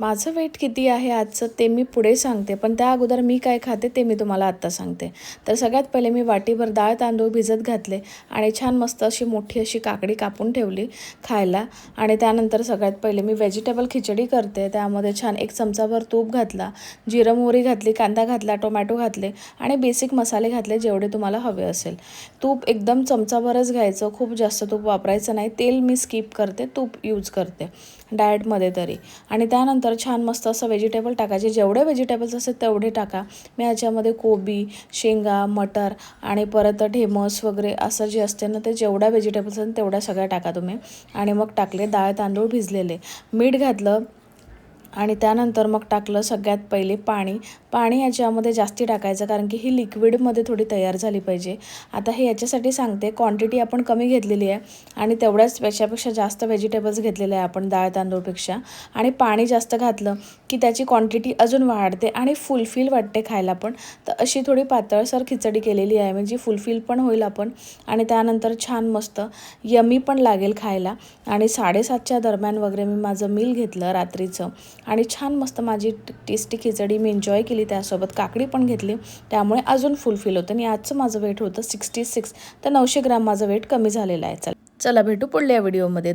माझं वेट किती आहे आजचं ते मी पुढे सांगते पण त्या अगोदर मी काय खाते ते मी तुम्हाला आत्ता सांगते. तर सगळ्यात पहिले मी वाटीभर डाळ तांदूळ भिजत घातले आणि छान मस्त अशी मोठी अशी काकडी कापून ठेवली खायला. आणि त्यानंतर सगळ्यात पहिले मी व्हेजिटेबल खिचडी करते त्यामध्ये छान एक चमचाभर तूप घातला जिरं मोहरी घातली कांदा घातला टोमॅटो घातले आणि बेसिक मसाले घातले जेवढे तुम्हाला हवे असेल. तूप एकदम चमचाभरच घ्यायचं खूप जास्त तूप वापरायचं नाही तेल मी स्किप करते तूप यूज करते डाएटमध्ये तरी. आणि त्यानंतर छान मस्त असं व्हेजिटेबल टाकायचे. जेवढे व्हेजिटेबल्स असेल तेवढे टाका. मी याच्यामध्ये कोबी शेंगा मटर आणि परत ढेमस वगैरे असं जे असते ना ते जेवढ्या व्हेजिटेबल्स आहेत तेवढ्या सगळ्या टाका तुम्ही. आणि मग टाकले डाळ तांदूळ भिजलेले. मीठ घातलं आणि त्यानंतर मग टाकलं सगळ्यात पहिले पाणी. पाणी याच्यामध्ये जास्ती टाकायचं कारण की ही लिक्विडमध्ये थोडी तयार झाली पाहिजे. आता हे याच्यासाठी सांगते क्वांटिटी आपण कमी घेतलेली आहे आणि तेवढ्याच पेक्षापेक्षा जास्त व्हेजिटेबल्स घेतलेले आहे आपण डाळ तांदूळपेक्षा. आणि पाणी जास्त घातलं की त्याची क्वांटिटी अजून वाढते आणि फुलफिल वाटते खायला पण. तर अशी थोडी पातळसर खिचडी केलेली आहे म्हणजे फुलफिल पण होईल आपण आणि त्यानंतर छान मस्त यमी पण लागेल खायला. आणि साडेसातच्या दरम्यान वगैरे मी माझं मील घेतलं रात्रीचं. आणि छान मस्त माझी टेस्टी खिचडी मी एन्जॉय केली त्यासोबत. काकडी पण घेतली. त्यामुळे अजून फुलफिल होतं. आणि आजचं माझं वेट होतं सिक्स्टी सिक्स तर नऊशे ग्राम माझं वेट कमी झालेलं आहे. चला चला भेटू पुढल्या व्हिडिओमध्ये